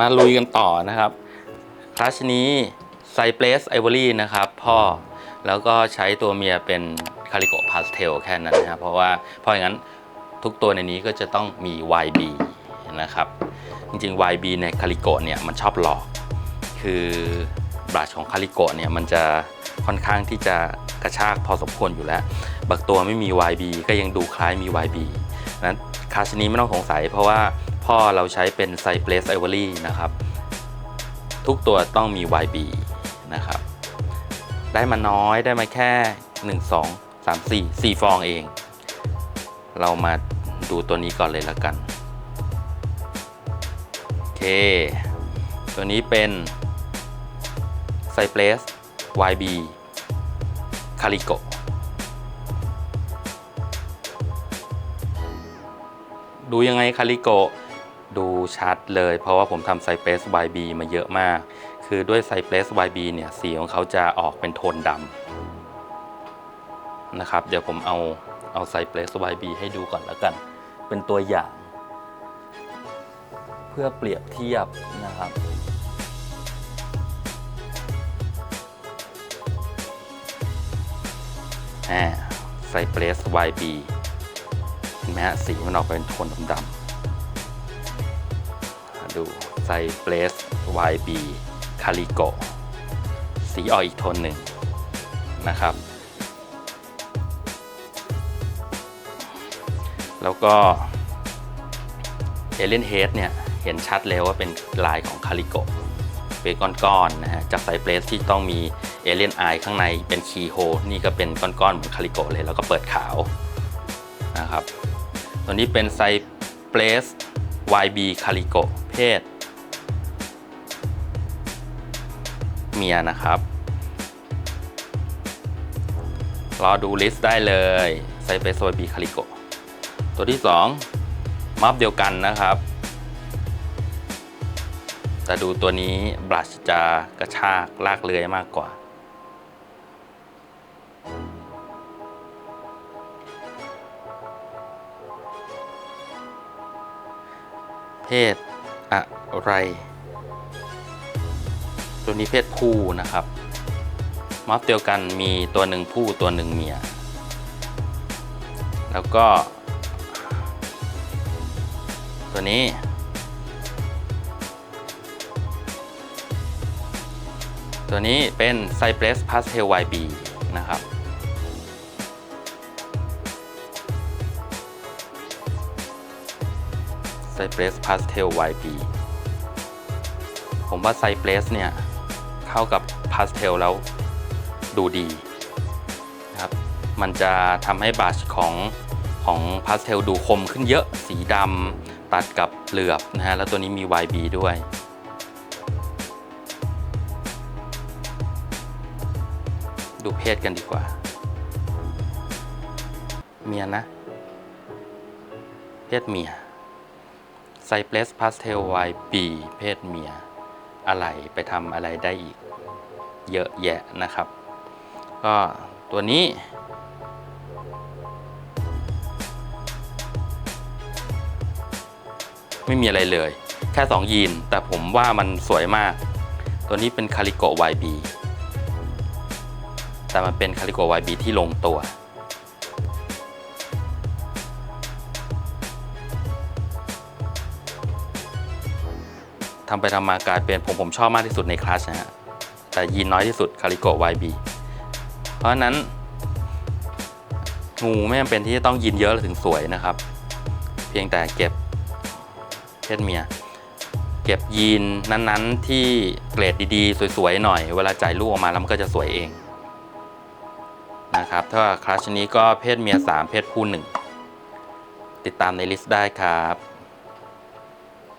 มาลุยกันต่อนะครับคลาสนี้ไซเ p รสไอวอรี่นะครับพ่อแล้วก็ใช้ตัวเมียเป็นคาริโกพาสเทลแค่นั้นนะครับเพราะว่าเพราะอย่างนั้นทุกตัวในนี้ก็จะต้องมี YB นะครับ จริงๆ YB ในคาริโกเนี่ยมันชอบหลอก คือบลัชของคาริโกเนี่ยมันจะค่อนข้างที่จะกระชากพอสมควรอยู่แล้ว บางตัวไม่มี YB ก็ยังดูคล้ายมี YB นั้นคาชนี้ไม่ต้องสงสัยเพราะว่า พ่อเราใช้เป็นไซเ p รสไอวอรี่นะครับ ทุกตัวต้องมี YB นะครับ ได้มาน้อยได้มาแค่ 1 2 3 4 4 ฟองเอง เรามาดูตัวนี้ก่อนเลยล้วกัน โอเค ตัวนี้เป็นไซเ p รส YB คาริโกดูยังไงคาริโกะ ดูชัดเลย เพราะว่าผมทำไซเ p รส YB มาเยอะมาก คือด้วยไซเ p รส YB เนี่ยสีของเขาจะออกเป็นโทนดำนะครับ เดี๋ยวผมเอาเอาไซเ p รส YB ให้ดูก่อนแล้วกัน เป็นตัวอย่าง เพื่อเปรียบเทียบนะครับอ่าไซเ p รส YB เห็นไหมฮะสีมันออกเป็นโทนดำๆ ดูไซเ p รส YB คาริโกสีออกอีกโทนหนึ่งนะครับ แล้วก็เอเลนเฮดเนี่ย เห็นชัดเลยว่าเป็นลายของคาริโกเป็นก้อนๆนะฮะ จากไซเ p รสที่ต้องมีเอเลนไอข้างในเป็นคีโฮนี่ก็เป็นก้อนๆเหมือนคาริโกเลย แล้วก็เปิดขาวนะครับ ตัวนี้เป็นไซเ p รส YB คาริโก ศ เมียนะครับ รอดูลิสต์ได้เลยไซเ p รส YB คาริโกตัวที่ 2 มัฟเดียวกันนะครับ แต่ดูตัวนี้บลัชจะกระชากลากเลื้อยมากกว่าเพศ อะไร ตัวนี้เพศผู้นะครับมัฟเดียวกันมีตัวหนึ่งผู้ตัวหนึ่งเมีย แล้วก็ ตัวนี้ ตัวนี้เป็นไซเ p รสพาสเทล YB นะครับ เ p รสพาสเทล YB ผมว่าไซเ p รสเนี่ยเข้ากับพาสเทลแล้วดูดีนะครับมันจะทำให้บลัชของของพาสเทลดูคมขึ้นเยอะสีดำตัดกับเหลือบนะฮะแล้วตัวนี้มี YB ด้วยดูเพศกันดีกว่า เมียนะ เพศเมีย ไซเ p รสพาสเทล YB เพศเมีย อะไรไปทำอะไรได้อีก เยอะแยะนะครับ ก็ตัวนี้ ไม่มีอะไรเลย แค่ 2 ยีน แต่ผมว่ามันสวยมาก ตัวนี้เป็นคาริโก YB แต่มันเป็นคาริโก YB ที่ลงตัว ทำไปทำมากลายเป็นผมผมชอบมากที่สุดในคลาสนะฮะแต่ยีนน้อยที่สุดคาริโก YB เพราะฉะนั้น งูไม่จำเป็นที่จะต้องยีนเยอะถึงสวยนะครับ เพียงแต่เก็บเพศเมีย เก็บยีนนั้นๆ ที่เกรดดีๆ สวยๆ หน่อย เวลาจ่ายลูกออกมาแล้วมันก็จะสวยเองนะครับ ถ้าคลาสนี้ก็เพศเมีย 3 เพศผู้ 1 ติดตามในลิสต์ได้ครับ